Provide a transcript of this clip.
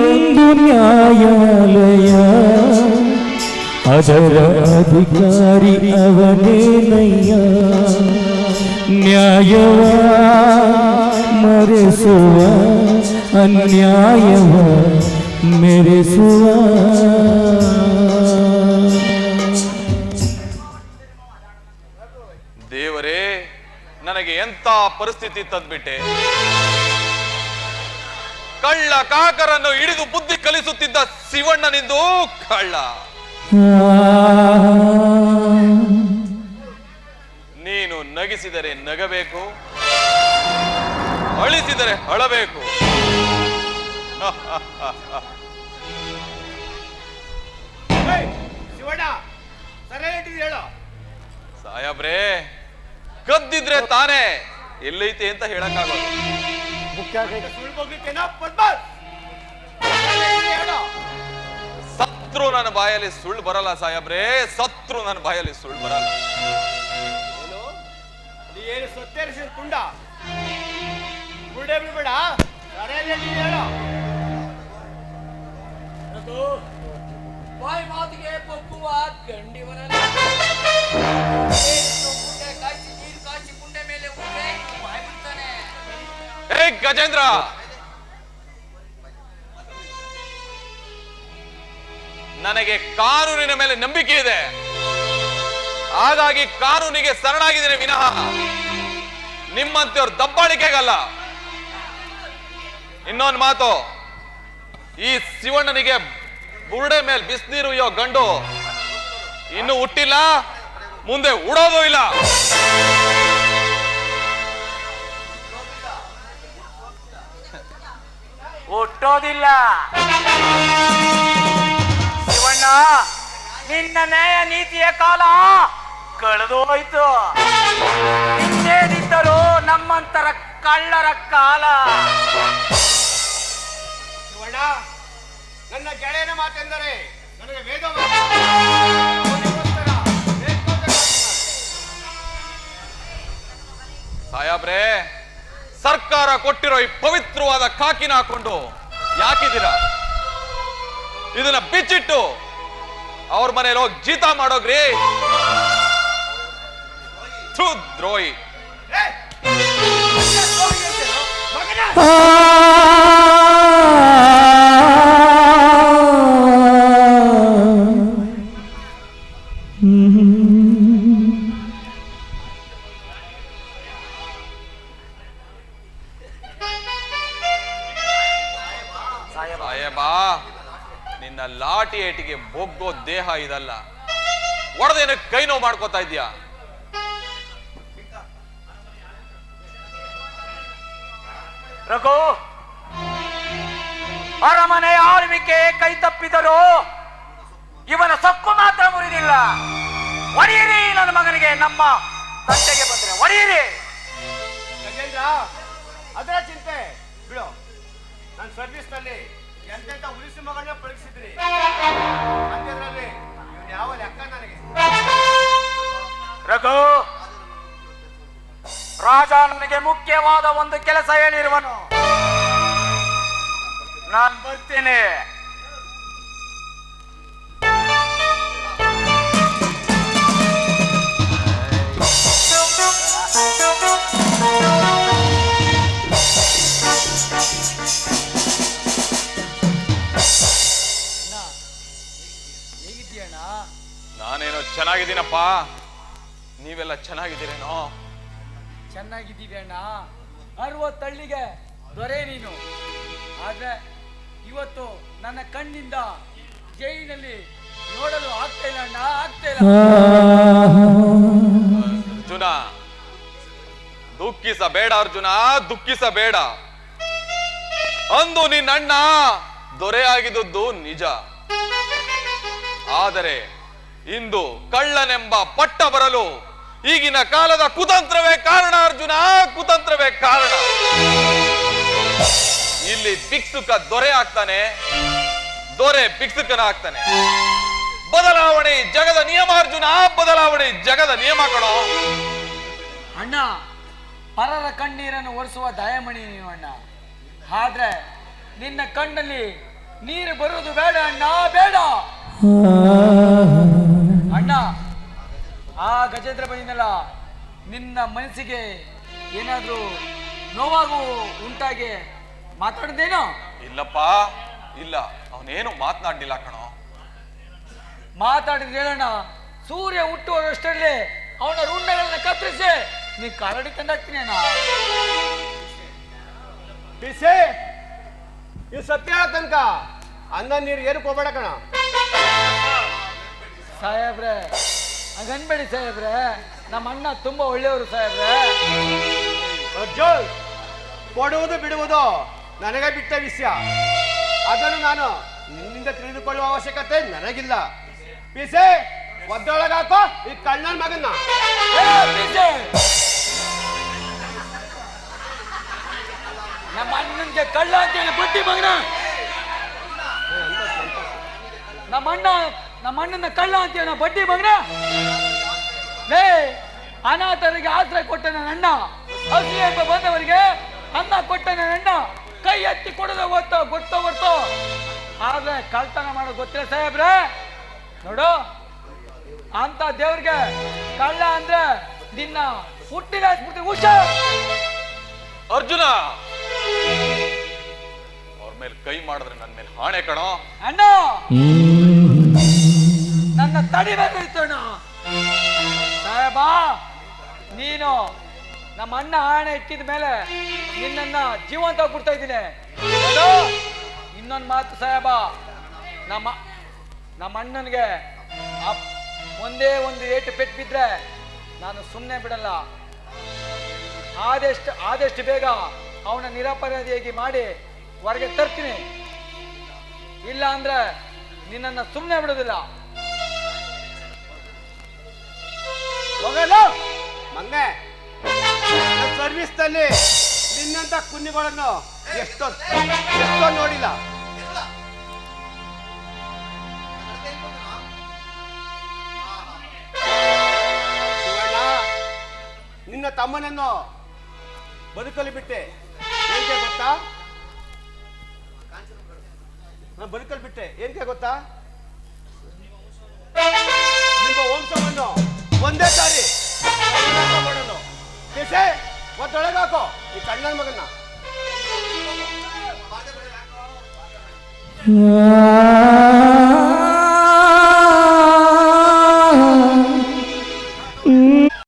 ಒಂದು ನ್ಯಾಯಾಲಯ. ಅದರ ಅಧಿಕಾರಿ ಅವನೇನಯ್ಯ ನ್ಯಾಯವ ಮರೆಸುವ ಅನ್ಯಾಯವ ಮೆರೆಸುವ. ದೇವರೇ ನನಗೆ ಎಂತ ಪರಿಸ್ಥಿತಿ ತಂದ್ಬಿಟ್ಟೆ? ಕಳ್ಳ ಕಾಕರನ್ನು ಹಿಡಿದು ಬುದ್ಧಿ ಕಲಿಸುತ್ತಿದ್ದ ಶಿವಣ್ಣನಿಂದು ಕಳ್ಳ. ನೀನು ನಗಿಸಿದರೆ ನಗಬೇಕು ಅಳಿಸಿದರೆ ಅಳಬೇಕು. ಸಾಯಬ್ರೇ ಕದ್ದಿದ್ರೆ ತಾನೇ ಎಲ್ಲೈತೆ ಅಂತ ಹೇಳಕ್ಕಾಗೋದು ಸತ್ರು ನನ್ನ ಬಾಯಲ್ಲಿ ಸುಳ್ಳು ಬರಲ್ಲ ಸಾಹೇಬ್ರೆ ಸತ್ರು ನನ್ನ ಬಾಯಲ್ಲಿ ಸುಳ್ಳು ಬರಲ್ಲ. ಏನು? ನೀ ಏನು ಸತ್ತೇರಿಸಿದ ಕುಂಡ? ಕುಂಡೆ ಗಜೇಂದ್ರ! ನನಗೆ ಕಾನೂನಿನ ಮೇಲೆ ನಂಬಿಕೆ ಇದೆ. ಹಾಗಾಗಿ ಕಾನೂನಿಗೆ ಶರಣಾಗಿದ್ದೇನೆ ವಿನಃ. ನಿಮ್ಮಂತೆಯವ್ರ ದಬ್ಬಾಳಿಕೆಗಲ್ಲ. ಇನ್ನೊಂದು ಮಾತು, ಈ ಶಿವಣ್ಣನಿಗೆ ಬುರುಡೆ ಮೇಲೆ ಬಿಸಿನೀರು ಇಯೋ ಗಂಡು ಇನ್ನು ಹುಟ್ಟಿಲ್ಲ, ಮುಂದೆ ಉಡೋದು ಇಲ್ಲ. ಹುಟ್ಟೋದಿಲ್ಲ ಶಿವಣ್ಣ ನಿನ್ನ ನ್ಯಾಯ ನೀತಿಯ ಕಾಲ ಕಳೆದು ಹೋಯ್ತು. ಇನ್ನೇನಿದ್ದರೂ ನಮ್ಮಂತರ ಕಳ್ಳರ ಕಾಲ. ಶಿವಣ್ಣ ನನ್ನ ಗೆಳೆಯನ ಮಾತೆಂದರೆ ನನಗೆ ವೇದ ಸಾಯಾಬ್ರೆ ಸರ್ಕಾರ ಕೊಟ್ಟಿರೋ ಈ ಪವಿತ್ರವಾದ ಕಾಕಿನ ಹಾಕೊಂಡು ಯಾಕಿದ್ದೀರಾ? ಇದನ್ನ ಬಿಚ್ಚಿಟ್ಟು ಅವ್ರ ಮನೇಲಿ ಹೋಗಿ ಜೀತ ಮಾಡೋಗ್ರಿ. ದ್ರೋಹಿ ಸಾಯೇಬಾ ನಿನ್ನ ಲಾಟಿ ಏಟಿಗೆ ಬೊಗ್ಗೋ ದೇಹ ಇದಲ್ಲ. ಒಡೆದೇನ ಕೈ ನೋವು ಮಾಡ್ಕೋತಾ ಇದ್ಯಾ ರಘು ಅರಮನೆ ಆಳ್ವಿಕೆ ಕೈ ತಪ್ಪಿದರು ಇವನ ಸೊಕ್ಕು ಮಾತ್ರ ಮುರಿದಿಲ್ಲ. ಒಡೆಯಿರಿ ನನ್ನ ಮಗನಿಗೆ ನಮ್ಮ ತಂದೆಗೆ ಬಂದ್ರೆ ಒಡೆಯಿರಿ. ಗಜೇಂದ್ರ ಅದರ ಮಗಳನ್ನ ಪರೀಕ್ಷಿದ್ರಿ ಅಂದ್ರಲ್ಲಿ ಇವನು ಯಾವ ಲೆಕ್ಕ ನನಗೆ? ರಘು ರಾಜ ನನಗೆ ಮುಖ್ಯವಾದ ಒಂದು ಕೆಲಸ ಹೇಳಿರುವನು. ನಾನು ಬರ್ತೀನಿ. ಚೆನ್ನಾಗಿದ್ದೀನಪ್ಪ. ನೀವೆಲ್ಲ ಚೆನ್ನಾಗಿದ್ದೀರೇನೋ? ಚೆನ್ನಾಗಿದ್ದೀವಿ ಅಣ್ಣ. ಅರವತ್ತಳ್ಳಿಗೆ ದೊರೆ ನೀನು. ಆದ್ರೆ ಇವತ್ತು ನನ್ನ ಕಣ್ಣಿಂದ ಜೈಲಿನಲ್ಲಿ ನೋಡಲು ಆಗ್ತಾ ಇಲ್ಲ ಅಣ್ಣ ಆಗ್ತಾ ಇಲ್ಲ. ಅರ್ಜುನ ದುಃಖಿಸಬೇಡ ಅರ್ಜುನ ದುಃಖಿಸಬೇಡ. ಅಂದು ನಿನ್ನಣ್ಣ ದೊರೆಯಾಗಿದ್ದದ್ದು ನಿಜ. ಆದರೆ ಇಂದು ಕಳ್ಳನೆಂಬ ಪಟ್ಟ ಬರಲು ಈಗಿನ ಕಾಲದ ಕುತಂತ್ರವೇ ಕಾರಣ, ಅರ್ಜುನ ಕುತಂತ್ರವೇ ಕಾರಣ. ಇಲ್ಲಿ ಭಿಕ್ಷುಕ ದೊರೆ ಆಗ್ತಾನೆ, ದೊರೆ ಭಿಕ್ಷುಕನ ಆಗ್ತಾನೆ ಬದಲಾವಣೆ ಜಗದ ನಿಯಮ, ಅರ್ಜುನ ಬದಲಾವಣೆ ಜಗದ ನಿಯಮ ಕಣೋ. ಅಣ್ಣ, ಪರರ ಕಣ್ಣೀರನ್ನು ಒರೆಸುವ ದಯಮಣಿ ನೀವು ಅಣ್ಣ. ಆದ್ರೆ ನಿನ್ನ ಕಣ್ಣಲ್ಲಿ ನೀರು ಬರೋದು ಬೇಡ ಅಣ್ಣ, ಬೇಡ. ಆ ಗಜೇಂದ್ರ ಬಂದಿನಲ್ಲ ನಿನ್ನ ಮನಸ್ಸಿಗೆ ಏನಾದ್ರೂ ನೋವಾಗು ಉಂಟಾಗಿ ಮಾತಾಡ್ದೇನೋ? ಇಲ್ಲಪ್ಪ ಇಲ್ಲ. ಅವನೇನು ಮಾತನಾಡಲಿಲ್ಲ ಕಣೋ. ಮಾತಾಡಿದ್ರೆ ಹೇಳೋಣ ಸೂರ್ಯ ಹುಟ್ಟುವಷ್ಟರಲ್ಲಿ ಅವನ ರುಂಡಗಳನ್ನ ಕತ್ತರಿಸಿ. ನೀನ್ ಕಾಲಡಿ ತಂದಾಕ್ತೀನಿ ಅಣ್ಣ. ಬಿಸಿ ಇದು ಸತ್ಯ ತನಕ ಅನ್ನ ನೀರು ಏನಕ್ಕೆ ಹೋಗ್ಬೇಡ ಕಣ. ಸಾಹೇಬ್ರೆ ಹಂಗನ್ಬೇಡಿ ಸಾಹೇಬ್ರೆ. ನಮ್ಮ ಅಣ್ಣ ತುಂಬಾ ಒಳ್ಳೆಯವರು ಸಾಹೇಬ್ರೆ. ಅರ್ಜುನ್ ಕೊಡುವುದು ಬಿಡುವುದು ನನಗೆ ಬಿಟ್ಟ ವಿಷಯ. ಅದನ್ನು ನಾನು ನಿನ್ನಿಂದ ತಿಳಿದುಕೊಳ್ಳುವ ಅವಶ್ಯಕತೆ ನನಗಿಲ್ಲ. ಪಿಸೆ ಒದ್ದೊಳಗೆ ಹಾಕೋ ಈ ಕಣ್ಣನ್ ಮಗನ್ನ! ನಮ್ಮ ಅಣ್ಣನ್ಗೆ ಕಳ್ಳ ಅಂತೇಳಿ ಬಡ್ಡಿ ಮಗನ. ನಮ್ಮ ಅಣ್ಣ ನಮ್ಮ ಅಣ್ಣನ ಕಳ್ಳ ಅಂತೀವನ ಬಡ್ಡಿ ಮಗನ. ಲೇ ಅನಾಥರಿಗೆ ಆಶ್ರಯ ಕೊಟ್ಟ ನನ್ನ. ಅಣ್ಣ ಹಸಿ ಎಂಬ ಬಂದವರಿಗೆ ಅನ್ನ ಕೊಟ್ಟ ನನ್ನ. ಅಣ್ಣ ಕೈ ಎತ್ತಿ ಕೊಡದ ಗೊತ್ತೋ ಗೊತ್ತೋ ಗೊತ್ತೋ ಆದ್ರೆ ಕಳ್ತನ ಮಾಡೋದು ಗೊತ್ತಿಲ್ಲ ಸಾಹೇಬ್ರೆ. ನೋಡು ಅಂತ ದೇವ್ರಿಗೆ ಕಳ್ಳ ಅಂದ್ರೆ ನಿನ್ನ ಹುಟ್ಟಿಲ್ಲ ಹಾಕ್ಬಿಡ್ತೀನಿ ಹುಷಾರ್ ಅರ್ಜುನ! ಅವ್ರ ಮೇಲೆ ಕೈ ಮಾಡಿದ್ರೆ ನನ್ನ ಮೇಲೆ ಹಾಣೆ ಕಣೋ. ಅಣ್ಣ! ನನ್ನ ತಡಿಬೇಕಾಯ್ತು ಅಣ್ಣ ಸಾಹೇಬಾ, ನೀನು ನಮ್ಮ ಅಣ್ಣ ಆಣೆ ಇಟ್ಟಿದ ಮೇಲೆ ನಿನ್ನ ಜೀವಂತ ಕೊಡ್ತಾ ಇದ್ದೀನಿ. ಇನ್ನೊಂದು ಮಾತು ಸಾಹೇಬ. ನಮ್ಮ ನಮ್ಮ ಅಣ್ಣನಿಗೆ ಒಂದೇ ಒಂದು ಏಟು ಪೆಟ್ಟು ಬಿದ್ರೆ ನಾನು ಸುಮ್ಮನೆ ಬಿಡಲ್ಲ. ಆದಷ್ಟು ಆದಷ್ಟು ಬೇಗ ಅವನ ನಿರಪರಾಧಿಯಾಗಿ ಮಾಡಿ ಹೊರಗೆ ತರ್ತೀನಿ. ಇಲ್ಲ ಅಂದ್ರೆ ನಿನ್ನನ್ನು ಸುಮ್ಮನೆ ಬಿಡೋದಿಲ್ಲ. ಹೋಗಲ್ಲ ಮಂಗೆ. ಸರ್ವಿಸ್ನಲ್ಲಿ ನಿನ್ನಂತ ಕುನ್ನಿಗಳನ್ನು ಎಷ್ಟೋ ಎಷ್ಟೋ ನೋಡಿಲ್ಲ. ನಿನ್ನ ತಮ್ಮನನ್ನು ಬದುಕಲು ಬಿಟ್ಟೆ. ಏನ್ಕೆ ಗೊತ್ತಾ? ನಾನು ಬದುಕಲು ಬಿಟ್ಟೆ. ಏನ್ಕೆ ಗೊತ್ತಾ? ನಿಮ್ಮ ವಂಶವನ್ನು ಒಂದೇ ಸಾರಿ ಮಾಡಲು ಕೇಸೆ ಒತ್ತೊಳಗೆ ಈ ಕಣ್ಣನ ಮಗನ್ನ.